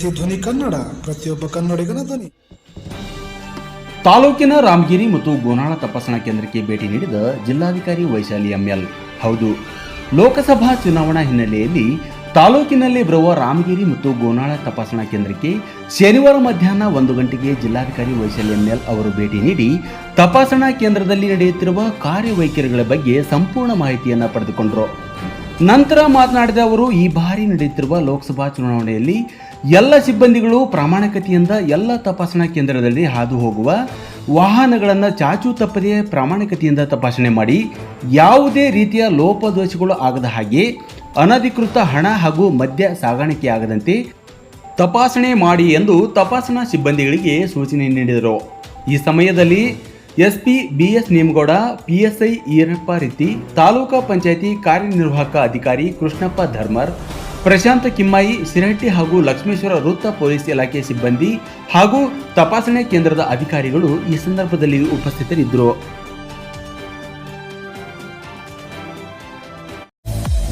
C ಧ್ವನಿ ಕನ್ನಡ, ಪ್ರತಿಯೊಬ್ಬ ಕನ್ನಡಿಗನ ಧ್ವನಿ. ತಾಲೂಕಿನ ರಾಮಗಿರಿ ಮತ್ತು ಗೋನಾಳ ತಪಾಸಣಾ ಕೇಂದ್ರಕ್ಕೆ ಭೇಟಿ ನೀಡಿದ ಜಿಲ್ಲಾಧಿಕಾರಿ ವೈಶಾಲಿ ಎಂಎಲ್ ಹೌದು, ಲೋಕಸಭಾ ಚುನಾವಣಾ ಹಿನ್ನೆಲೆಯಲ್ಲಿ ತಾಲೂಕಿನಲ್ಲಿ ಬರುವ ರಾಮಗಿರಿ ಮತ್ತು ಗೋನಾಳ ತಪಾಸಣಾ ಕೇಂದ್ರಕ್ಕೆ ಶನಿವಾರ ಮಧ್ಯಾಹ್ನ ಒಂದು ಗಂಟೆಗೆ ಜಿಲ್ಲಾಧಿಕಾರಿ ವೈಶಾಲಿ ಎಂಎಲ್ ಅವರು ಭೇಟಿ ನೀಡಿ ತಪಾಸಣಾ ಕೇಂದ್ರದಲ್ಲಿ ನಡೆಯುತ್ತಿರುವ ಕಾರ್ಯವೈಖರಿಗಳ ಬಗ್ಗೆ ಸಂಪೂರ್ಣ ಮಾಹಿತಿಯನ್ನು ಪಡೆದುಕೊಂಡರು. ನಂತರ ಮಾತನಾಡಿದ ಅವರು, ಈ ಬಾರಿ ನಡೆಯುತ್ತಿರುವ ಲೋಕಸಭಾ ಚುನಾವಣೆಯಲ್ಲಿ ಎಲ್ಲ ಸಿಬ್ಬಂದಿಗಳು ಪ್ರಾಮಾಣಿಕತೆಯಿಂದ ಎಲ್ಲ ತಪಾಸಣಾ ಕೇಂದ್ರದಲ್ಲಿ ಹಾದು ಹೋಗುವ ವಾಹನಗಳನ್ನು ಚಾಚು ತಪ್ಪದೆ ಪ್ರಾಮಾಣಿಕತೆಯಿಂದ ತಪಾಸಣೆ ಮಾಡಿ ಯಾವುದೇ ರೀತಿಯ ಲೋಪದೋಷಗಳು ಆಗದ ಹಾಗೆ ಅನಧಿಕೃತ ಹಣ ಹಾಗೂ ಮದ್ಯ ಸಾಗಾಣಿಕೆ ಆಗದಂತೆ ತಪಾಸಣೆ ಮಾಡಿ ಎಂದು ತಪಾಸಣಾ ಸಿಬ್ಬಂದಿಗಳಿಗೆ ಸೂಚನೆ ನೀಡಿದರು. ಈ ಸಮಯದಲ್ಲಿ SP BS Nemagowda, PSI Eerappa ರೀತಿ ತಾಲೂಕಾ ಪಂಚಾಯಿತಿ ಕಾರ್ಯನಿರ್ವಾಹಕ ಅಧಿಕಾರಿ ಕೃಷ್ಣಪ್ಪ ಧರ್ಮರ್, ಪ್ರಶಾಂತ ಕಿಮ್ಮಾಯಿ ಸಿರಹಟ್ಟಿ ಹಾಗೂ ಲಕ್ಷ್ಮೇಶ್ವರ ವೃತ್ತ ಪೊಲೀಸ್ ಇಲಾಖೆ ಸಿಬ್ಬಂದಿ ಹಾಗೂ ತಪಾಸಣೆ ಕೇಂದ್ರದ ಅಧಿಕಾರಿಗಳು ಈ ಸಂದರ್ಭದಲ್ಲಿ ಉಪಸ್ಥಿತರಿದ್ದರು.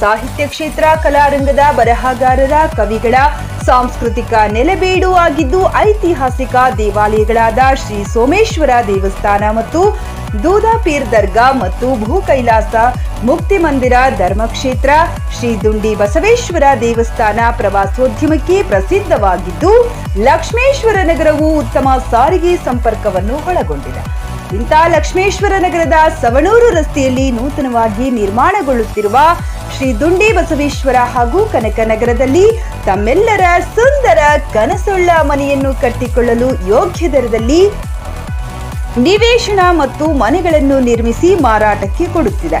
ಸಾಹಿತ್ಯ ಕ್ಷೇತ್ರ, ಕಲಾರಂಗದ ಬರಹಗಾರರ ಕವಿಗಳ ಸಾಂಸ್ಕೃತಿಕ ನೆಲೆಬೇಡು ಆಗಿದ್ದು ಐತಿಹಾಸಿಕ ದೇವಾಲಯಗಳಾದ ಶ್ರೀ ಸೋಮೇಶ್ವರ ದೇವಸ್ಥಾನ ಮತ್ತು ದೂದಾಪೀರ್ ದರ್ಗಾ ಮತ್ತು ಭೂ ಕೈಲಾಸ ಮುಕ್ತಿ ಮಂದಿರ ಧರ್ಮಕ್ಷೇತ್ರ, ಶ್ರೀ ದುಂಡಿ ಬಸವೇಶ್ವರ ದೇವಸ್ಥಾನ ಪ್ರವಾಸೋದ್ಯಮಕ್ಕೆ ಪ್ರಸಿದ್ಧವಾಗಿದ್ದು ಲಕ್ಷ್ಮೇಶ್ವರ ನಗರವು ಉತ್ತಮ ಸಾರಿಗೆ ಸಂಪರ್ಕವನ್ನು ಒಳಗೊಂಡಿದೆ. ಇಂಥ ಲಕ್ಷ್ಮೇಶ್ವರ ನಗರದ ಸವಣೂರು ರಸ್ತೆಯಲ್ಲಿ ನೂತನವಾಗಿ ನಿರ್ಮಾಣಗೊಳ್ಳುತ್ತಿರುವ ಶ್ರೀ ದುಂಡಿ ಬಸವೇಶ್ವರ ಹಾಗೂ ಕನಕನಗರದಲ್ಲಿ ತಮ್ಮೆಲ್ಲರ ಸುಂದರ ಕನಸುಳ್ಳ ಮನೆಯನ್ನು ಕಟ್ಟಿಕೊಳ್ಳಲು ಯೋಗ್ಯ ದರದಲ್ಲಿ ನಿವೇಶನ ಮತ್ತು ಮನೆಗಳನ್ನು ನಿರ್ಮಿಸಿ ಮಾರಾಟಕ್ಕೆ ಕೊಡುತ್ತಿದೆ.